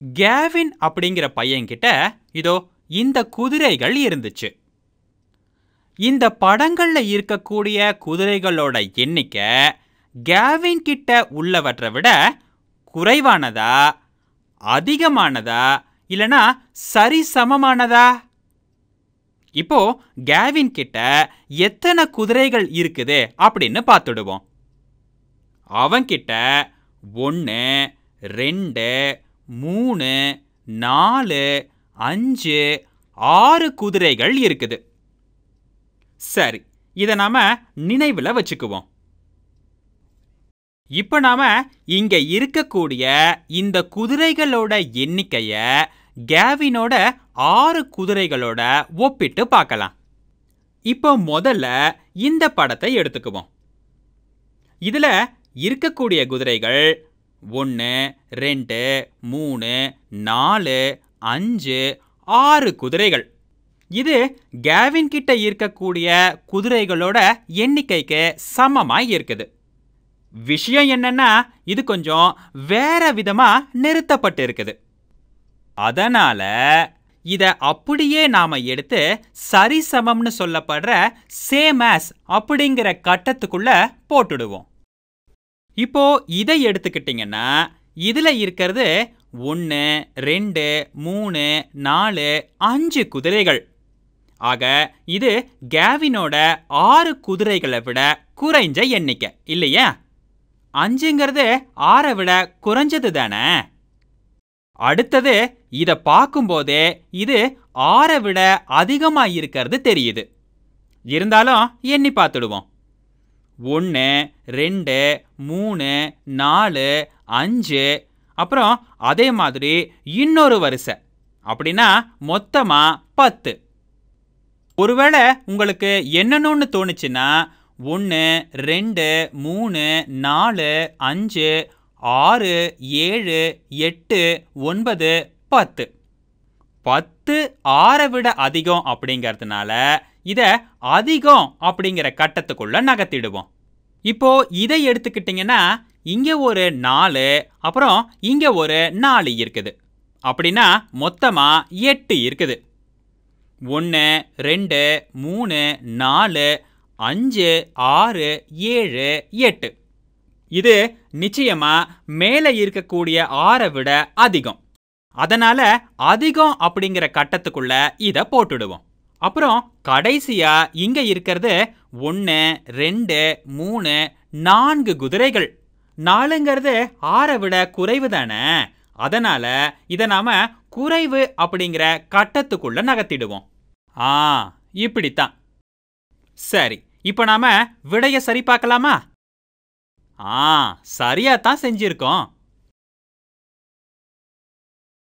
Gavin அப்படிங்கிற பையன்கிட்ட இதோ இந்த குதிரைகள் இருந்துச்சு. இந்த படங்கள்ல இருக்கக்கூடிய குதிரைகளோட எண்ணிக்கை கேவின் கிட்ட உள்ளவற்றை விட குறைவானதா அதிகமானதா இல்லனா சரிசமமானதா இப்போ கேவின் கிட்ட எத்தனை குதிரைகள் இருக்குது அப்படின்னு பார்த்துடுவோம். அவன்கிட்ட ஒன்று ரெண்டு மூணு நாலு அஞ்சு ஆறு குதிரைகள் இருக்குது. சரி இதை நாம நினைவில் வச்சுக்குவோம். இப்போ நாம இங்க இருக்கக்கூடிய இந்த குதிரைகளோட எண்ணிக்கைய கேவினோட ஆறு குதிரைகளோட ஒப்பிட்டு பார்க்கலாம். இப்போ முதல்ல இந்த படத்தை எடுத்துக்குவோம். இதுல இருக்கக்கூடிய குதிரைகள் ஒன்று ரெண்டு மூணு நாலு அஞ்சு ஆறு குதிரைகள். இது கேவின் கிட்ட இருக்கக்கூடிய குதிரைகளோட எண்ணிக்கைக்கு சமமாக இருக்குது. விஷயம் என்னன்னா இது கொஞ்சம் வேற விதமாக நிறுத்தப்பட்டு இருக்குது. அதனால இதை அப்படியே நாம் எடுத்து சரிசமம்னு சொல்லப்படுற சேம் ஆஸ் அப்படிங்கிற கட்டத்துக்குள்ள போட்டுடுவோம். இப்போ இதை எடுத்துக்கிட்டிங்கன்னா இதுல இருக்கிறது ஒன்று ரெண்டு மூணு நாலு அஞ்சு குதிரைகள். ஆக இது கேவினோட ஆறு குதிரைகளை விட குறைஞ்ச எண்ணிக்கை இல்லையா? அஞ்சுங்கிறது ஆறை விட குறைஞ்சது தானே? அடுத்தது இதை பார்க்கும்போதே இது ஆறை விட அதிகமாக இருக்கிறது தெரியுது. இருந்தாலும் எண்ணி பார்த்துடுவோம். ஒன்று ரெண்டு மூணு நாலு அஞ்சு. அப்புறம் அதே மாதிரி இன்னொரு வரிசை. அப்படின்னா மொத்தமாக பத்து. ஒருவேளை உங்களுக்கு என்னன்னு தோணுச்சுன்னா ஒன்று ரெண்டு மூணு நாலு அஞ்சு ஆறு ஏழு எட்டு ஒன்பது பத்து. பத்து ஆறை விட அதிகம் அப்படிங்கிறதுனால இதை அதிகம் அப்படிங்கிற கட்டத்துக்குள்ள நகர்த்திடுவோம். இப்போ இதை எடுத்துக்கிட்டிங்கன்னா இங்கே ஒரு நாலு அப்புறம் இங்கே ஒரு நாலு இருக்குது. அப்படின்னா மொத்தமாக எட்டு இருக்குது. ஒன்று ரெண்டு மூணு நாலு அஞ்சு ஆறு ஏழு எட்டு. இது நிச்சயமா மேலே இருக்கக்கூடிய ஆறை விட அதிகம். அதனால அதிகம் அப்படிங்கிற கட்டத்துக்குள்ள இதை போட்டுடுவோம். அப்புறம் கடைசியா இங்க இருக்கிறது ஒன்று ரெண்டு மூணு நான்கு குதிரைகள். நாலுங்கிறது ஆறை விட குறைவு தானே? அதனால இதை நாம குறைவு அப்படிங்கிற கட்டத்துக்குள்ள நகர்த்திடுவோம். ஆ இப்படித்தான். சரி இப்போ நாம விடைய சரி பார்க்கலாமா? ஆ சரியா தான் செஞ்சிருக்கோம்.